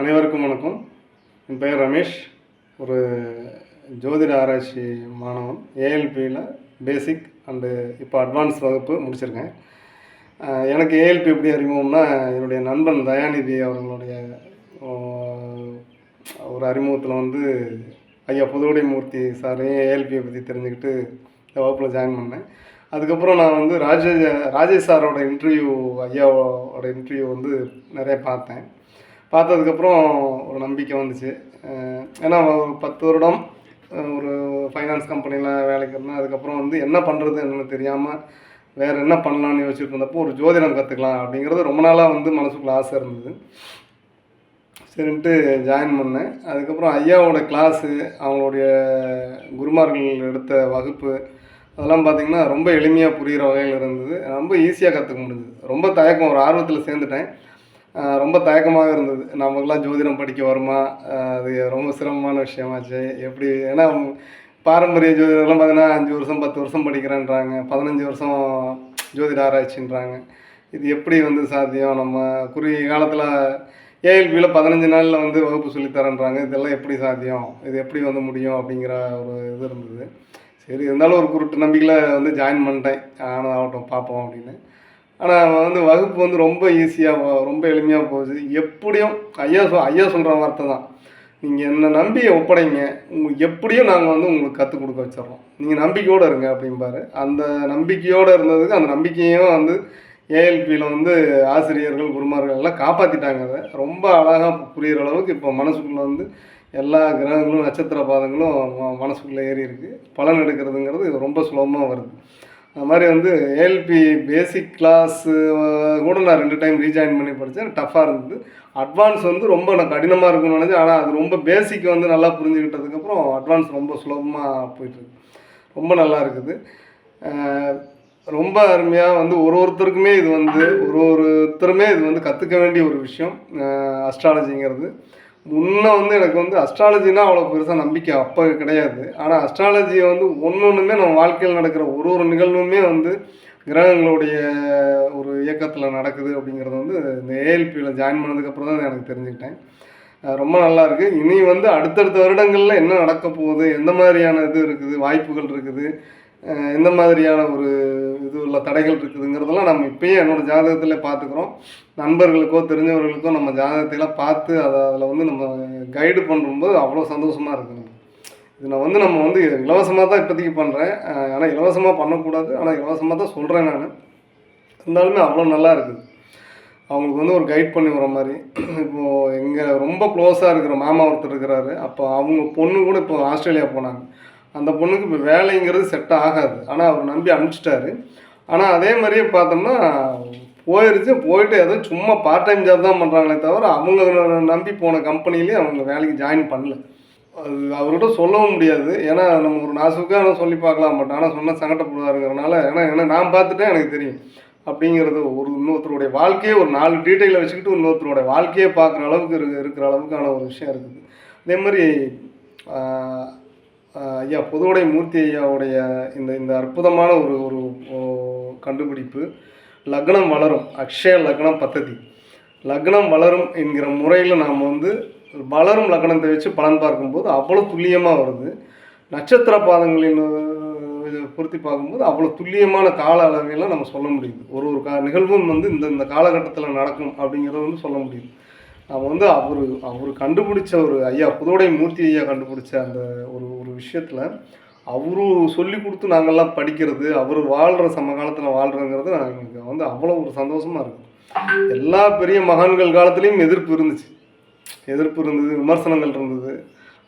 அனைவருக்கும் வணக்கம். என் பெயர் ரமேஷ். ஒரு ஜோதிட ஆராய்ச்சி மாணவன் ஏஎல்பியில் பேசிக் அண்டு இப்போ அட்வான்ஸ் வகுப்பு முடிச்சிருக்கேன். எனக்கு ஏஎல்பி எப்படி அறிமுகம்னா என்னுடைய நண்பன் தயாநிதி அவர்களுடைய ஒரு அறிமுகத்தில் வந்து ஐயா புதுவடை மூர்த்தி சாரையும் ஏஎல்பியை பற்றி தெரிஞ்சுக்கிட்டு இந்த வகுப்பில் ஜாயின் பண்ணேன். அதுக்கப்புறம் நான் வந்து ராஜேஷ் ராஜேஷ் சாரோட இன்டர்வியூ ஐயாவோட இன்டர்வியூ வந்து நிறைய பார்த்தேன். பார்த்ததுக்கப்புறம் ஒரு நம்பிக்கை வந்துச்சு. ஏன்னா ஒரு பத்து வருடம் ஒரு ஃபைனான்ஸ் கம்பெனியில் வேலைக்கு இருந்தேன். அதுக்கப்புறம் வந்து என்ன பண்ணுறது என்னன்னு தெரியாமல் வேறு என்ன பண்ணலாம்னு யோசிச்சுட்டு இருந்தப்போ ஒரு ஜோதிடம் கற்றுக்கலாம் அப்படிங்கிறது ரொம்ப நாளாக வந்து மனசுக்குள்ள ஆசை இருந்தது. சரின்ட்டு ஜாயின் பண்ணேன். அதுக்கப்புறம் ஐயாவோட கிளாஸு அவங்களுடைய குருமார்கள் எடுத்த வகுப்பு அதெல்லாம் பார்த்திங்கன்னா ரொம்ப எளிமையாக புரிகிற வகையில் இருந்தது. ரொம்ப ஈஸியாக கற்றுக்க முடிஞ்சுது. ரொம்ப தயக்கம் ஒரு ஆர்வத்தில் சேர்ந்துட்டேன். ரொம்ப தயக்கமாக இருந்தது. நமக்கெல்லாம் ஜோதிடம் படிக்க வருமா? அது ரொம்ப சிரமமான விஷயமாச்சு. எப்படி? ஏன்னா பாரம்பரிய ஜோதிடர்லாம் பார்த்தீங்கன்னா அஞ்சு வருஷம் பத்து வருஷம் படிக்கிறேன்றாங்க. பதினஞ்சு வருஷம் ஜோதிட ஆராய்ச்சின்றாங்க. இது எப்படி வந்து சாத்தியம்? நம்ம குறுகிய காலத்தில் ஏஎல்பியில் பதினஞ்சு நாளில் வந்து வகுப்பு சொல்லித்தரேன்றாங்க இதெல்லாம் எப்படி சாத்தியம்? இது எப்படி வந்து முடியும்? அப்படிங்கிற ஒரு இது இருந்தது. சரி இருந்தாலும் ஒரு குருட்டு நம்பிக்கையில் வந்து ஜாயின் பண்ணிட்டேன். ஆனால் ஆகட்டும் பார்ப்போம் அப்படின்னு. ஆனால் வந்து வகுப்பு வந்து ரொம்ப ஈஸியாக ரொம்ப எளிமையாக போகுது. எப்படியும் ஐயா சொ ஐயா சொல்கிற வார்த்தை தான். நீங்கள் என்னை நம்பி ஒப்படைங்க உங்களுக்கு எப்படியும் நாங்கள் வந்து உங்களுக்கு கற்றுக் கொடுக்க வச்சிடறோம். நீங்கள் நம்பிக்கையோடு இருங்க அப்படிம்பாரு அந்த நம்பிக்கையோடு இருந்ததுக்கு அந்த நம்பிக்கையும் வந்து ஏஎல்பியில் வந்து ஆசிரியர்கள் குருமார்கள் எல்லாம் காப்பாற்றிட்டாங்க அதை. ரொம்ப அழகாக புரிகிற அளவுக்கு இப்போ மனசுக்குள்ளே வந்து எல்லா கிரகங்களும் நட்சத்திர பாதங்களும் மனசுக்குள்ளே ஏறி இருக்குது பலன் எடுக்கிறதுங்கிறது ரொம்ப சுலபமாக வருது. அது மாதிரி வந்து ஏஎல்பி பேசிக் கிளாஸ் கூட நான் ரெண்டு டைம் ரீஜாயின் பண்ணி படித்தேன் டஃப்பாக இருந்தது. அட்வான்ஸ் வந்து ரொம்ப நான் கடினமாக இருக்கும்னு நினச்சேன். ஆனால் அது ரொம்ப பேசிக் வந்து நல்லா புரிஞ்சுக்கிட்டதுக்கப்புறம் அட்வான்ஸ் ரொம்ப சுலபமாக போயிட்டுருக்கு ரொம்ப நல்லா இருக்குது. ரொம்ப அருமையாக வந்து ஒரு ஒருத்தருக்குமே இது வந்து ஒரு ஒருத்தருமே இது வந்து கற்றுக்க வேண்டிய ஒரு விஷயம் அஸ்ட்ராலஜிங்கிறது முன்னே வந்து எனக்கு வந்து அஸ்ட்ராலஜினா அவ்வளோ பெருசாக நம்பிக்கை அப்போ கிடையாது. ஆனால் அஸ்ட்ராலஜியை வந்து ஒன்று ஒன்றுமே நம்ம வாழ்க்கையில் நடக்கிற ஒரு ஒரு நிகழ்வுமே வந்து கிரகங்களுடைய ஒரு இயக்கத்தில் நடக்குது அப்படிங்கிறது வந்து இந்த ஏஎல்பியில் ஜாயின் பண்ணதுக்கப்புறம் தான் எனக்கு தெரிஞ்சுக்கிட்டேன். ரொம்ப நல்லா இருக்குது இனி வந்து அடுத்தடுத்த வருடங்களில் என்ன நடக்க போகுது எந்த மாதிரியான இது இருக்குது வாய்ப்புகள் இருக்குது எந்த மாதிரியான ஒரு இது உள்ள தடைகள் இருக்குதுங்கிறதெல்லாம் நம்ம இப்பயே என்னோடய ஜாதகத்தில் பார்த்துக்குறோம். நண்பர்களுக்கோ தெரிஞ்சவர்களுக்கோ நம்ம ஜாதகத்தையெல்லாம் பார்த்து அதை அதில் வந்து நம்ம கைடு பண்ணும்போது அவ்வளோ சந்தோஷமாக இருக்குது நமக்கு. இது நான் வந்து நம்ம வந்து இலவசமாக தான் இப்போதைக்கு பண்ணுறேன் ஆனால் இலவசமாக பண்ணக்கூடாது. ஆனால் இலவசமாக தான் சொல்கிறேன் நான். இருந்தாலுமே அவ்வளோ நல்லா இருக்குது. அவங்களுக்கு வந்து ஒரு கைட் பண்ணி வர மாதிரி. இப்போது எங்கள் ரொம்ப க்ளோஸாக இருக்கிற மாமா ஒருத்தர் இருக்கிறாரு. அப்போ அவங்க பொண்ணு கூட இப்போ ஆஸ்திரேலியா போனாங்க. அந்த பொண்ணுக்கு இப்போ வேலைங்கிறது செட் ஆகாது. ஆனால் அவர் நம்பி அனுப்பிச்சிட்டாரு. ஆனால் அதே மாதிரியே பார்த்தோம்னா போயிருச்சு. போயிட்டு ஏதோ சும்மா பார்ட் டைம் ஜாப் தான் பண்ணுறாங்களே தவிர அவங்க நம்பி போன கம்பெனிலேயே அவங்க வேலைக்கு ஜாயின் பண்ணல. அது அவர்கிட்ட சொல்லவும் முடியாது. ஏன்னா நம்ம ஒரு நாசுக்காக சொல்லி பார்க்கலாம். பட் ஆனால் சொன்னால் சங்கடப்படுவாருங்கிறனால ஏன்னா ஏன்னா நான் பார்த்துட்டேன் எனக்கு தெரியும். அப்படிங்கிறது ஒரு இன்னொருத்தருடைய வாழ்க்கையே ஒரு நாலு டீட்டெயிலை வச்சுக்கிட்டு இன்னொருத்தருடைய வாழ்க்கையே பார்க்குற அளவுக்கு இரு இருக்கிற அளவுக்கான ஒரு விஷயம் இருக்குது. அதே மாதிரி ஐயா பொதுவுடை மூர்த்தி ஐயாவுடைய இந்த இந்த அற்புதமான ஒரு ஒரு கண்டுபிடிப்பு லக்னம் வளரும் அக்ஷய லக்னம் பத்ததி. லக்னம் வளரும் என்கிற முறையில் நாம் வந்து வளரும் லக்னத்தை வச்சு பலன் பார்க்கும்போது அவ்வளோ துல்லியமாக வருது. நட்சத்திர பாதங்களின் பொருத்தி பார்க்கும்போது அவ்வளோ துல்லியமான கால அளவையெல்லாம் நம்ம சொல்ல முடியுது. ஒரு ஒரு கா நிகழ்வும் வந்து இந்த இந்த காலகட்டத்தில் நடக்கும் அப்படிங்கிறத வந்து சொல்ல முடியுது. நம்ம வந்து அவர் அவர் கண்டுபிடிச்ச ஒரு ஐயா புதோடை மூர்த்தி ஐயா கண்டுபிடிச்ச அந்த ஒரு ஒரு விஷயத்தில் அவரு சொல்லி கொடுத்து நாங்கள்லாம் படிக்கிறது அவர் வாழ்கிற சமகாலத்தில் வாழ்கிறங்கிறது எங்களுக்கு வந்து அவ்வளோ ஒரு சந்தோஷமாக இருக்குது எல்லா பெரிய மகான்கள் காலத்துலேயும் எதிர்ப்பு இருந்துச்சு. எதிர்ப்பு இருந்தது விமர்சனங்கள் இருந்தது.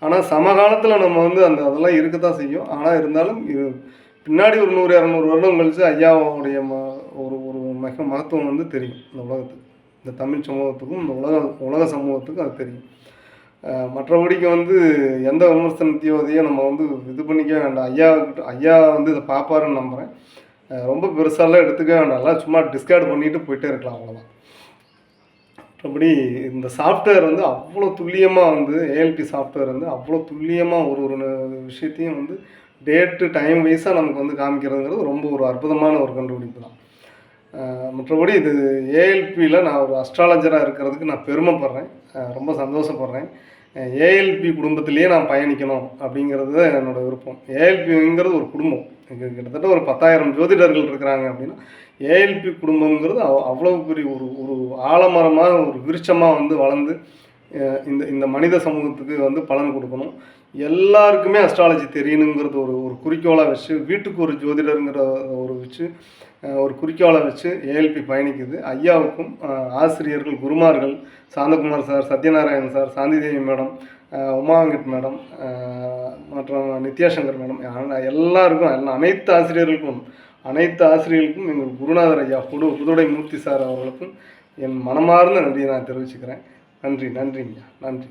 ஆனால் சமகாலத்தில் நம்ம வந்து அந்த அதெல்லாம் இருக்க தான் செய்யும். ஆனால் இருந்தாலும் இது பின்னாடி ஒரு நூறு இரநூறு வருடம் கழிச்சு ஐயாவுடைய ம ஒரு ஒரு மிக மகத்துவம் வந்து தெரியும் இந்த உலகத்துக்கு. இந்த தமிழ் சமூகத்துக்கும் இந்த உலக உலக சமூகத்துக்கும் அது தெரியும். மற்றபடிக்கு வந்து எந்த விமர்சனத்தையோ அதையோ நம்ம வந்து இது பண்ணிக்க வேண்டாம். ஐயா ஐயா வந்து இதை பார்ப்பாருன்னு நம்புகிறேன் ரொம்ப பெருசாலாம் எடுத்துக்க வேண்டாம்லாம் சும்மா டிஸ்கார்ட் பண்ணிட்டு போயிட்டே இருக்கலாம் அவ்வளோதான் மற்றபடி இந்த சாஃப்ட்வேர் வந்து அவ்வளோ துல்லியமாக வந்து ஏஎல்பி சாஃப்ட்வேர் வந்து அவ்வளோ துல்லியமாக ஒரு ஒரு விஷயத்தையும் வந்து டேட்டு டைம் வைஸாக நமக்கு வந்து காமிக்கிறதுங்கிறது ரொம்ப ஒரு அற்புதமான ஒரு கண்டுபிடிப்பு தான் மற்றபடி இது ஏஎல்பியில் நான் ஒரு அஸ்ட்ராலஜராக இருக்கிறதுக்கு நான் பெருமைப்படுறேன். ரொம்ப சந்தோஷப்படுறேன். ஏஎல்பி குடும்பத்திலேயே நான் பயணிக்கணும் அப்படிங்கிறது தான் என்னோட விருப்பம். ஏஎல்பிங்கிறது ஒரு குடும்பம். இங்க கிட்டத்தட்ட ஒரு பத்தாயிரம் ஜோதிடர்கள் இருக்கிறாங்க அப்படின்னா ஏஎல்பி குடும்பங்கிறது அவ் அவ்வளவு பெரிய ஒரு ஒரு ஆலமரமாக ஒரு விருட்சமாக வந்து வளர்ந்து இந்த இந்த மனித சமூகத்துக்கு வந்து பலன் கொடுக்கணும். எல்லாருக்குமே அஸ்ட்ராலஜி தெரியணுங்கிறது ஒரு ஒரு குறிக்கோளாக வச்சு வீட்டுக்கு ஒரு ஜோதிடருங்கிற ஒரு வச்சு ஒரு குறிக்கோளை வச்சு ஏஎல்பி பயணிக்குது. ஐயாவுக்கும் ஆசிரியர்கள் குருமார்கள் Santhakumar sir Sathyanarayanan sir Santhi Devi madam Uma Venkat madam மற்றும் நித்யாசங்கர் மேடம் எல்லாருக்கும் எல்லா அனைத்து ஆசிரியர்களுக்கும் அனைத்து ஆசிரியர்களுக்கும் எங்கள் குருநாதர் ஐயா புது புதுடை மூர்த்தி சார் அவர்களுக்கும் என் மனமார்ந்த நன்றியை நான் தெரிவிச்சுக்கிறேன். நன்றி நன்றிங்க நன்றி.